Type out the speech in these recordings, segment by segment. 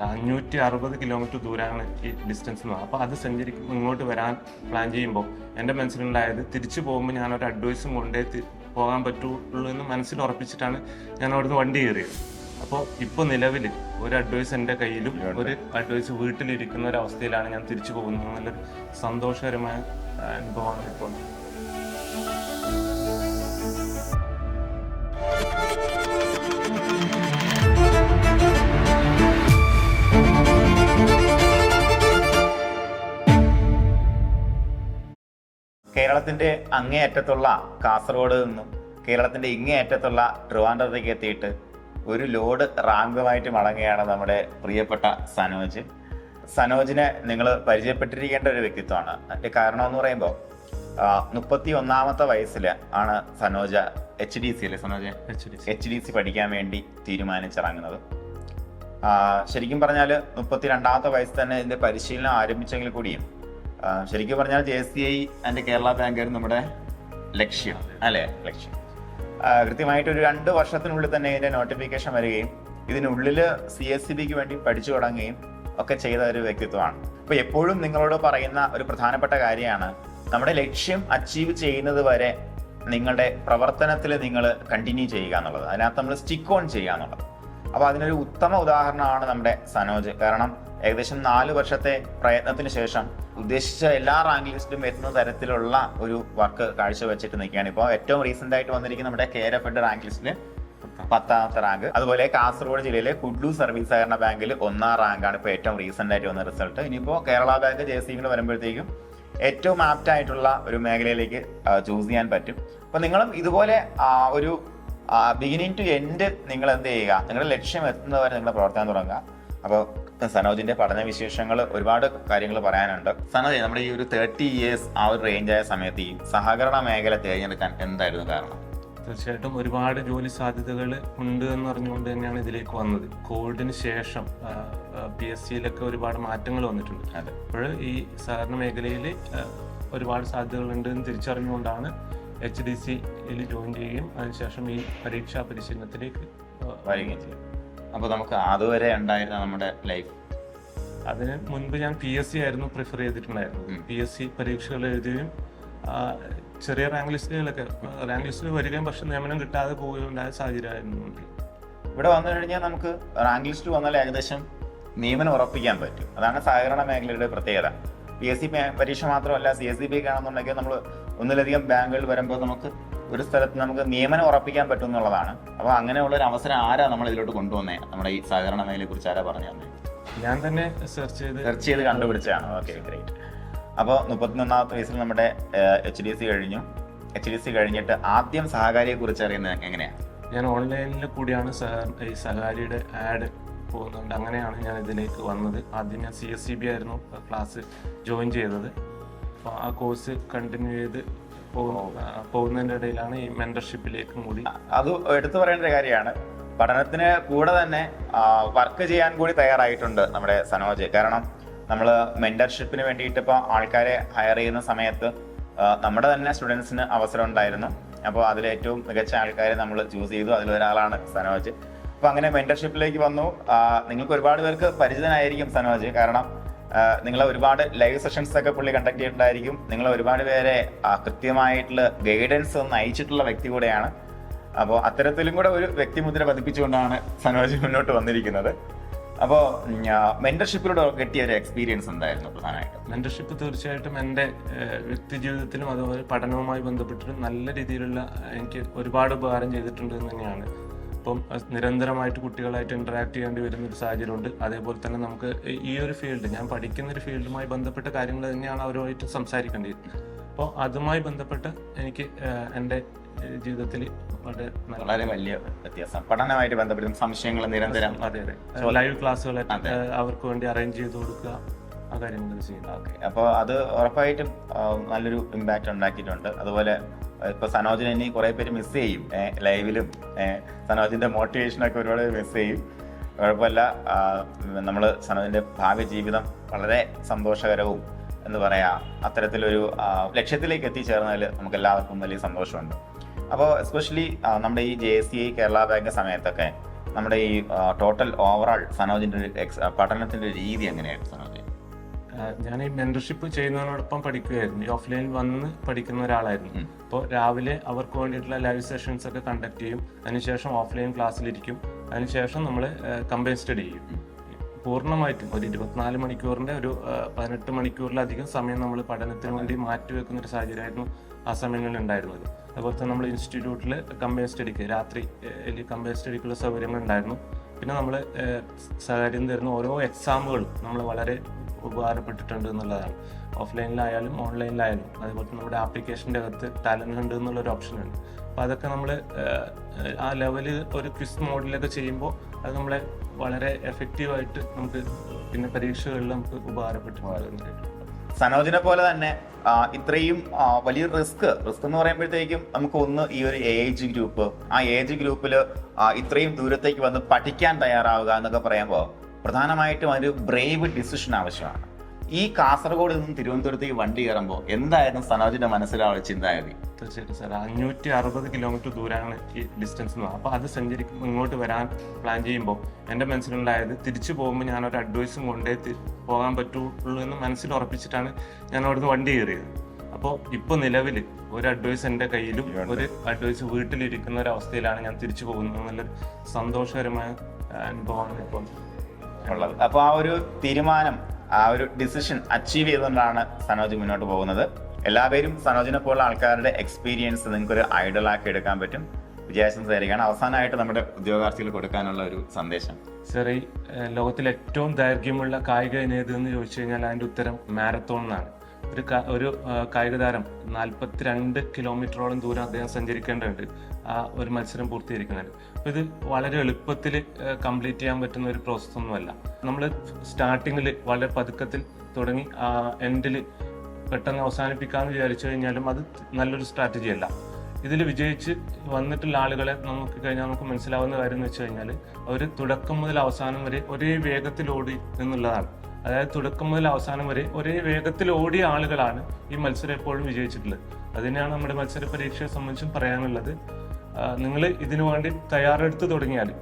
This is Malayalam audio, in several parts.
ഒരു അഞ്ഞൂറ്റി അറുപത് കിലോമീറ്റർ ദൂരമാണ് ഈ ഡിസ്റ്റൻസ് എന്ന് അപ്പോൾ അത് സഞ്ചരിക്കും ഇങ്ങോട്ട് വരാൻ പ്ലാൻ ചെയ്യുമ്പോൾ എന്റെ മനസ്സിലുണ്ടായത് തിരിച്ചു പോകുമ്പോൾ ഞാനൊരു അഡ്വൈസും കൊണ്ടേ പോകാൻ പറ്റുള്ളൂ എന്ന് മനസ്സിൽ ഉറപ്പിച്ചിട്ടാണ് ഞാൻ അവിടുന്ന് വണ്ടി കയറിയത്. അപ്പോൾ ഇപ്പോൾ നിലവിൽ ഒരു അഡ്വൈസ് എന്റെ കയ്യിലും ഒരു അഡ്വൈസ് വീട്ടിലിരിക്കുന്ന ഒരു അവസ്ഥയിലാണ് ഞാൻ തിരിച്ചു പോകുന്നത്. നല്ലൊരു സന്തോഷകരമായ അനുഭവമാണ് ഇപ്പോൾ. കേരളത്തിന്റെ അങ്ങേയറ്റത്തുള്ള കാസർഗോഡ് നിന്നും കേരളത്തിന്റെ ഇങ്ങേയറ്റത്തുള്ള ട്രിവാൻഡ്രത്തേക്ക് എത്തിയിട്ട് ഒരു ലോഡ് റാങ്കുമായിട്ട് മടങ്ങുകയാണ് നമ്മുടെ പ്രിയപ്പെട്ട സനോജ്. സനോജിനെ നിങ്ങൾ പരിചയപ്പെട്ടിരിക്കേണ്ട ഒരു വ്യക്തിത്വമാണ്. അതിന്റെ കാരണം എന്ന് പറയുമ്പോൾ മുപ്പത്തി ഒന്നാമത്തെ വയസ്സിൽ ആണ് സനോജ എച്ച് ഡി സി അല്ലേ സനോജ എച്ച് ഡി സി പഠിക്കാൻ വേണ്ടി തീരുമാനിച്ചിറങ്ങുന്നത്. ശരിക്കും പറഞ്ഞാൽ മുപ്പത്തി രണ്ടാമത്തെ വയസ്സിൽ തന്നെ ഇതിന്റെ പരിശീലനം ആരംഭിച്ചെങ്കിൽ കൂടിയും ശരിക്കും പറഞ്ഞാൽ J C I and Kerala ബാങ്കായിരുന്നു നമ്മുടെ ലക്ഷ്യം അല്ലേ? ലക്ഷ്യം. കൃത്യമായിട്ട് ഒരു രണ്ട് വർഷത്തിനുള്ളിൽ തന്നെ ഇതിന്റെ നോട്ടിഫിക്കേഷൻ വരികയും ഇതിനുള്ളിൽ സി എസ് സി ബിക്ക് വേണ്ടി പഠിച്ചു തുടങ്ങുകയും ഒക്കെ ചെയ്ത ഒരു വ്യക്തിത്വമാണ്. അപ്പോൾ എപ്പോഴും നിങ്ങളോട് പറയുന്ന ഒരു പ്രധാനപ്പെട്ട കാര്യമാണ് നമ്മുടെ ലക്ഷ്യം അച്ചീവ് ചെയ്യുന്നത് വരെ നിങ്ങളുടെ പ്രവർത്തനത്തിൽ നിങ്ങൾ കണ്ടിന്യൂ ചെയ്യുക എന്നുള്ളത്. അതിനകത്ത് നമ്മൾ സ്റ്റിക്ക് ഓൺ ചെയ്യുക എന്നുള്ളത്. അപ്പൊ അതിനൊരു ഉത്തമ ഉദാഹരണമാണ് നമ്മുടെ സനോജ്. കാരണം ഏകദേശം നാല് വർഷത്തെ പ്രയത്നത്തിന് ശേഷം ഉദ്ദേശിച്ച എല്ലാ റാങ്ക് ലിസ്റ്റിലും എത്തുന്ന തരത്തിലുള്ള ഒരു വർക്ക് കാഴ്ചവെച്ചിട്ട് നിൽക്കുകയാണ്. ഇപ്പോൾ ഏറ്റവും റീസെന്റ് ആയിട്ട് വന്നിരിക്കുന്ന നമ്മുടെ കെ എഫ് എഡ് റാങ്ക് ലിസ്റ്റിൽ പത്താമത്തെ റാങ്ക്. അതുപോലെ കാസർഗോഡ് ജില്ലയിലെ കുഡ്ലു സർവീസ് സഹകരണ ബാങ്കിൽ ഒന്നാം റാങ്കാണ് ഇപ്പോൾ ഏറ്റവും റീസെന്റ് ആയിട്ട് വന്ന റിസൾട്ട് ഇനിയിപ്പോൾ കേരള ബാങ്ക് ജെ സി വരുമ്പോഴത്തേക്കും ഏറ്റവും ആപ്റ്റ് ആയിട്ടുള്ള ഒരു മേഖലയിലേക്ക് ചൂസ് ചെയ്യാൻ പറ്റും. അപ്പോൾ നിങ്ങളും ഇതുപോലെ ഒരു ബിഗിനിങ് ടു എൻഡ് നിങ്ങൾ എന്ത് ചെയ്യുക? നിങ്ങളുടെ ലക്ഷ്യം എത്തുന്നവരെ നിങ്ങൾ പ്രവർത്തനം തുടങ്ങുക. അപ്പോൾ സനോജിന്റെ പഠന വിശേഷങ്ങൾ ഒരുപാട് കാര്യങ്ങൾ പറയാനുണ്ട്. സനോജ് നമ്മുടെ ഈ ഒരു തേർട്ടി ഇയേഴ്സ് ആ ഒരു റേഞ്ച് ആയ സമയത്ത് ഈ സഹകരണ മേഖല തിരഞ്ഞെടുക്കാൻ എന്തായിരുന്നു കാരണം? തീർച്ചയായിട്ടും ഒരുപാട് ജോലി സാധ്യതകൾ ഉണ്ട് എന്ന് അറിഞ്ഞുകൊണ്ട് തന്നെയാണ് ഇതിലേക്ക് വന്നത്. കോവിഡിന് ശേഷം പി എസ് സിയിലൊക്കെ ഒരുപാട് മാറ്റങ്ങൾ വന്നിട്ടുണ്ട്. അപ്പോൾ ഈ സഹകരണ മേഖലയിൽ ഒരുപാട് സാധ്യതകളുണ്ട് എന്ന് തിരിച്ചറിഞ്ഞുകൊണ്ടാണ് എച്ച് ഡി സിയിൽ ജോയിൻ ചെയ്യുകയും അതിനുശേഷം ഈ പരീക്ഷാ പരിശീലനത്തിലേക്ക് വരികയും ചെയ്യും അപ്പോൾ നമുക്ക് അതുവരെ ഉണ്ടായിരുന്ന നമ്മുടെ ലൈഫ് അതിന് മുൻപ് ഞാൻ പി എസ് സി ആയിരുന്നു പ്രിഫർ ചെയ്തിട്ടുണ്ടായിരുന്നത്. പി എസ് സി പരീക്ഷകൾ എഴുതുകയും ചെറിയ റാങ്ക് ലിസ്റ്റുകളൊക്കെ റാങ്ക് ലിസ്റ്റിൽ വരികയും പക്ഷെ നിയമനം കിട്ടാതെ പോവുകയുണ്ടായ സാഹചര്യമായിരുന്നു. ഇവിടെ വന്നു കഴിഞ്ഞാൽ നമുക്ക് റാങ്ക് ലിസ്റ്റ് വന്നാൽ ഏകദേശം നിയമനം ഉറപ്പിക്കാൻ പറ്റും അതാണ് സഹകരണ മേഖലയുടെ പ്രത്യേകത പി എസ് സി പരീക്ഷ മാത്രമല്ല സി എസ് സി ബി ആണെന്നുണ്ടെങ്കിൽ നമ്മൾ ഒന്നിലധികം ബാങ്കുകൾ വരുമ്പോൾ നമുക്ക് ഒരു സ്ഥലത്ത് നമുക്ക് നിയമനം ഉറപ്പിക്കാൻ പറ്റും എന്നുള്ളതാണ് അപ്പോൾ അങ്ങനെയുള്ള ഒരു അവസരം ആരാ നമ്മൾ ഇതിലോട്ട് കൊണ്ടുവന്നേ? നമ്മുടെ ഈ സഹകരണ മേഖലയെ കുറിച്ച് ആരാ പറഞ്ഞു തന്നെ? ഞാൻ തന്നെ സെർച്ച് ചെയ്ത് സെർച്ച് ചെയ്ത് കണ്ടുപിടിച്ചാണ് ഓക്കെ ഗ്രേറ്റ് അപ്പോൾ മുപ്പത്തിനൊന്നാമത്തെ വയസ്സിൽ നമ്മുടെ എച്ച് ഡി സി കഴിഞ്ഞു. എച്ച് ഡി സി കഴിഞ്ഞിട്ട് ആദ്യം സഹകാരിയെ കുറിച്ച് അറിയുന്നത് എങ്ങനെയാണ് ഞാൻ ഓൺലൈനിൽ കൂടിയാണ് ഈ സഹകാരിയുടെ ആഡ് പോകുന്നുണ്ട്. അങ്ങനെയാണ് ഞാൻ ഇതിലേക്ക് വന്നത്. ആദ്യം ഞാൻ സി എസ് സി ബി ആയിരുന്നു ക്ലാസ് ജോയിൻ ചെയ്തത്. അപ്പോൾ ആ കോഴ്സ് കണ്ടിന്യൂ ചെയ്ത് പോകുന്നതിന്റെ ഇടയിലാണ് ഈ മെന്റർഷിപ്പിലേക്കും കൂടി അത് എടുത്തു പറയേണ്ട ഒരു കാര്യമാണ്. പഠനത്തിന് കൂടെ തന്നെ വർക്ക് ചെയ്യാൻ കൂടി തയ്യാറായിട്ടുണ്ട് നമ്മുടെ സനോജ്. കാരണം നമ്മൾ മെന്റർഷിപ്പിന് വേണ്ടിയിട്ട് ഇപ്പോൾ ആൾക്കാരെ ഹയർ ചെയ്യുന്ന സമയത്ത് നമ്മുടെ തന്നെ സ്റ്റുഡൻസിന് അവസരം ഉണ്ടായിരുന്നു. അപ്പോൾ അതിൽ ഏറ്റവും മികച്ച ആൾക്കാരെ നമ്മൾ ചൂസ് ചെയ്തു. അതിലൊരാളാണ് സനോജ്. അപ്പോൾ അങ്ങനെ മെന്റർഷിപ്പിലേക്ക് വന്നു. നിങ്ങൾക്ക് ഒരുപാട് പേർക്ക് പരിചിതനായിരിക്കും സനോജ്. കാരണം നിങ്ങൾ ഒരുപാട് ലൈവ് സെഷൻസ് ഒക്കെ പുള്ളി കണ്ടക്ട് ചെയ്തിട്ടുണ്ടായിരിക്കും. നിങ്ങൾ ഒരുപാട് പേരെ കൃത്യമായിട്ടുള്ള ഗൈഡൻസ് ഒന്ന് അയച്ചിട്ടുള്ള വ്യക്തി കൂടെയാണ്. അപ്പോൾ അത്തരത്തിലും കൂടെ ഒരു വ്യക്തി മുദ്ര പതിപ്പിച്ചുകൊണ്ടാണ് സനോജ് മുന്നോട്ട് വന്നിരിക്കുന്നത്. അപ്പോൾ മെന്റർഷിപ്പിലൂടെ കിട്ടിയ ഒരു എക്സ്പീരിയൻസ് എന്തായിരുന്നു പ്രധാനമായിട്ടും? മെന്റർഷിപ്പ് തീർച്ചയായിട്ടും എന്റെ വ്യക്തി ജീവിതത്തിലും അതുപോലെ പഠനവുമായി ബന്ധപ്പെട്ടിട്ട് നല്ല രീതിയിലുള്ള എനിക്ക് ഒരുപാട് ഉപകാരം ചെയ്തിട്ടുണ്ട് എന്ന് തന്നെയാണ് ഇപ്പം നിരന്തരമായിട്ട് കുട്ടികളായിട്ട് ഇന്ററാക്ട് ചെയ്യേണ്ടി വരുന്ന ഒരു സാഹചര്യമുണ്ട്. അതേപോലെ തന്നെ നമുക്ക് ഈ- ഒരു ഫീൽഡ് ഞാൻ പഠിക്കുന്ന ഒരു ഫീൽഡുമായി ബന്ധപ്പെട്ട കാര്യങ്ങൾ തന്നെയാണ് അവരുമായിട്ട് വരുന്നത്. അപ്പോൾ അതുമായി ബന്ധപ്പെട്ട് എനിക്ക് എന്റെ ജീവിതത്തിൽ വളരെ വലിയ വ്യത്യാസം. പഠനമായിട്ട് ബന്ധപ്പെട്ടും സംശയങ്ങൾ നിരന്തരം അതെ അതെ. ലൈവ് ക്ലാസ്സുകൾ അവർക്ക് വേണ്ടി അറേഞ്ച് ചെയ്ത് കൊടുക്കുക ആ കാര്യങ്ങൾ ചെയ്യുന്നത്. ഓക്കെ. അപ്പോൾ അത് ഉറപ്പായിട്ടും നല്ലൊരു ഇമ്പാക്റ്റ് ഉണ്ടാക്കിയിട്ടുണ്ട്. അതുപോലെ ഇപ്പൊ സനോജിനെ ഇനി കുറെ പേര് മിസ് ചെയ്യും. ലൈവിലും സനോജിന്റെ മോട്ടിവേഷനൊക്കെ ഒരുപാട് മിസ് ചെയ്യും. കുഴപ്പമില്ല. നമ്മൾ സനോജിന്റെ ഭാവി ജീവിതം വളരെ സന്തോഷകരവും എന്ന് പറയാ. അത്തരത്തിലൊരു ലക്ഷ്യത്തിലേക്ക് എത്തിച്ചേർന്നതിൽ നമുക്ക് എല്ലാവർക്കും വലിയ സന്തോഷമുണ്ട്. അപ്പോൾ എസ്പെഷ്യലി നമ്മുടെ ഈ J C I Kerala bank സമയത്തൊക്കെ നമ്മുടെ ഈ ടോട്ടൽ ഓവറോൾ സനോജിന്റെ പഠനത്തിന്റെ രീതി എങ്ങനെയായിരുന്നു? ഞാൻ ഈ മെന്റർഷിപ്പ് ചെയ്യുന്നതിനോടൊപ്പം പഠിക്കുകയായിരുന്നു ഈ ഓഫ്ലൈനിൽ വന്ന് പഠിക്കുന്ന ഒരാളായിരുന്നു. അപ്പോൾ രാവിലെ അവർക്ക് വേണ്ടിയിട്ടുള്ള ലൈവ് സെഷൻസ് ഒക്കെ കണ്ടക്ട് ചെയ്യും. അതിനുശേഷം ഓഫ്ലൈൻ ക്ലാസ്സിലിരിക്കും. അതിനുശേഷം നമ്മൾ കമ്പൈൻ സ്റ്റഡി ചെയ്യും. പൂർണമായിട്ടും ഒരു ഇരുപത്തിനാല് മണിക്കൂറിന്റെ ഒരു പതിനെട്ട് മണിക്കൂറിലധികം സമയം നമ്മൾ പഠനത്തിന് വേണ്ടി മാറ്റിവെക്കുന്ന ഒരു സാഹചര്യമായിരുന്നു ആ സമയങ്ങളിൽ ഉണ്ടായിരുന്നത്. അതുപോലെ തന്നെ നമ്മൾ ഇൻസ്റ്റിറ്റ്യൂട്ടിൽ കമ്പൈൻ സ്റ്റഡിക്ക് രാത്രി കമ്പൈൻ സ്റ്റഡിക്കുള്ള സൗകര്യങ്ങൾ ഉണ്ടായിരുന്നു പിന്നെ നമ്മൾ സഹകാര്യം തരുന്ന ഓരോ എക്സാമുകളും നമ്മൾ വളരെ ഉപകാരപ്പെട്ടിട്ടുണ്ട് എന്നുള്ളതാണ്. ഓഫ്ലൈനിലായാലും ഓൺലൈനിലായാലും അതുപോലെ നമ്മുടെ ആപ്ലിക്കേഷന്റെ അകത്ത് ടാലന്റ് ഉണ്ട് എന്നുള്ളൊരു ഓപ്ഷൻ ഉണ്ട്. അപ്പോൾ അതൊക്കെ നമ്മൾ ആ ലെവൽ ഒരു ക്വിസ് മോഡിലൊക്കെ ചെയ്യുമ്പോൾ അത് നമ്മളെ വളരെ എഫക്റ്റീവായിട്ട് നമുക്ക് പിന്നെ പരീക്ഷകളിൽ നമുക്ക് ഉപകാരപ്പെട്ടിട്ടുണ്ട് സനോജിനെ പോലെ തന്നെ ഇത്രയും വലിയ റിസ്ക് റിസ്ക് എന്ന് പറയുമ്പോഴത്തേക്കും നമുക്ക് ഒന്ന് ഈ ഒരു ഏജ് ഗ്രൂപ്പ് ആ ഏജ് ഗ്രൂപ്പിൽ ഇത്രയും ദൂരത്തേക്ക് വന്ന് പഠിക്കാൻ തയ്യാറാവുക എന്നൊക്കെ പറയുമ്പോൾ പ്രധാനമായിട്ടും ഒരു ബ്രേവ് ഡിസിഷൻ ആവശ്യമാണ്. ഈ കാസർഗോഡ് നിന്നും തിരുവനന്തപുരത്തേക്ക് വണ്ടി കയറുമ്പോൾ എന്തായിരുന്നു സനോജിന്റെ മനസ്സിലുള്ള ചിന്താഗതി? തീർച്ചയായിട്ടും സാർ അഞ്ഞൂറ്റി അറുപത് കിലോമീറ്റർ ദൂരമാണ് ഈ ഡിസ്റ്റൻസ് എന്ന് അപ്പോൾ അത് സഞ്ചരിക്കും ഇങ്ങോട്ട് വരാൻ പ്ലാൻ ചെയ്യുമ്പോൾ എന്റെ മനസ്സിലുണ്ടായത് തിരിച്ചു പോകുമ്പോൾ ഞാൻ ഒരു അഡ്വൈസും കൊണ്ടേ പോകാൻ പറ്റുള്ളൂ എന്ന് മനസ്സിൽ ഉറപ്പിച്ചിട്ടാണ് ഞാൻ അവിടുന്ന് വണ്ടി കയറിയത്. അപ്പോൾ ഇപ്പോൾ നിലവിൽ ഒരു അഡ്വൈസ് എന്റെ കയ്യിലും ഒരു അഡ്വൈസ് വീട്ടിലിരിക്കുന്ന ഒരു അവസ്ഥയിലാണ് ഞാൻ തിരിച്ചു പോകുന്നത്. നല്ലൊരു സന്തോഷകരമായ അനുഭവമാണ് ഇപ്പോൾ ഉള്ളത്. അപ്പൊ ആ ഒരു തീരുമാനം ആ ഒരു ഡിസിഷൻ അച്ചീവ് ചെയ്തുകൊണ്ടാണ് സനോജ് മുന്നോട്ട് പോകുന്നത്. എല്ലാവരും സനോജിനെ പോലുള്ള ആൾക്കാരുടെ എക്സ്പീരിയൻസ് നിങ്ങൾക്ക് ഒരു ഐഡൽ ആക്കി എടുക്കാൻ പറ്റും. വിജയാശംസ തരികയാണ് അവസാനമായിട്ട് നമ്മുടെ ഉദ്യോഗാർത്ഥികൾ കൊടുക്കാനുള്ള ഒരു സന്ദേശം. സർ ഈ ലോകത്തിൽ ഏറ്റവും ദൈർഘ്യമുള്ള കായിക ഇനം എന്ന് ചോദിച്ചു കഴിഞ്ഞാൽ അതിന്റെ ഉത്തരം മാരത്തോൺ എന്നാണ്. ഒരു ഒരു കായിക താരം നാൽപ്പത്തിരണ്ട് കിലോമീറ്ററോളം ദൂരം അദ്ദേഹം സഞ്ചരിക്കേണ്ടതുണ്ട്. ആ ഒരു മത്സരം പൂർത്തീകരിക്കുന്നത്. അപ്പോൾ ഇത് വളരെ എളുപ്പത്തിൽ കംപ്ലീറ്റ് ചെയ്യാൻ പറ്റുന്ന ഒരു പ്രോസസ്സ് ഒന്നുമല്ല നമ്മൾ സ്റ്റാർട്ടിങ്ങിൽ വളരെ പതുക്കത്തിൽ തുടങ്ങി എൻഡിൽ പെട്ടെന്ന് അവസാനിപ്പിക്കാമെന്ന് വിചാരിച്ചു കഴിഞ്ഞാലും അത് നല്ലൊരു സ്ട്രാറ്റജി അല്ല ഇതിൽ വിജയിച്ച് വന്നിട്ടുള്ള ആളുകളെ നമുക്ക് കഴിഞ്ഞാൽ നമുക്ക് മനസ്സിലാവുന്ന കാര്യം എന്ന് വെച്ച് കഴിഞ്ഞാൽ അവർ തുടക്കം മുതൽ അവസാനം വരെ ഒരേ വേഗത്തിൽ ഓടി എന്നുള്ളതാണ് അതായത് തുടക്കം മുതൽ അവസാനം വരെ ഒരേ വേഗത്തിൽ ഓടിയ ആളുകളാണ് ഈ മത്സരം എപ്പോഴും വിജയിച്ചിട്ടുള്ളത്. അതിനെയാണ് നമ്മുടെ മത്സര പരീക്ഷയെ സംബന്ധിച്ചും പറയാനുള്ളത്. നിങ്ങൾ ഇതിനു വേണ്ടി തയ്യാറെടുത്ത് തുടങ്ങിയാൽ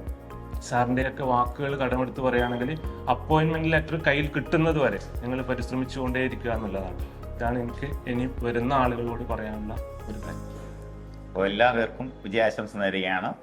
സാറിന്റെയൊക്കെ വാക്കുകൾ കടമെടുത്ത് പറയുകയാണെങ്കിൽ അപ്പോയിൻമെന്റ് ലെറ്റർ കയ്യിൽ കിട്ടുന്നത് വരെ നിങ്ങൾ പരിശ്രമിച്ചുകൊണ്ടേയിരിക്കുക എന്നുള്ളതാണ്. ഇതാണ് എനിക്ക് ഇനി വരുന്ന ആളുകളോട് പറയാനുള്ള ഒരു കാര്യം. എല്ലാവർക്കും വിജയാശംസ നേരുകയാണ്.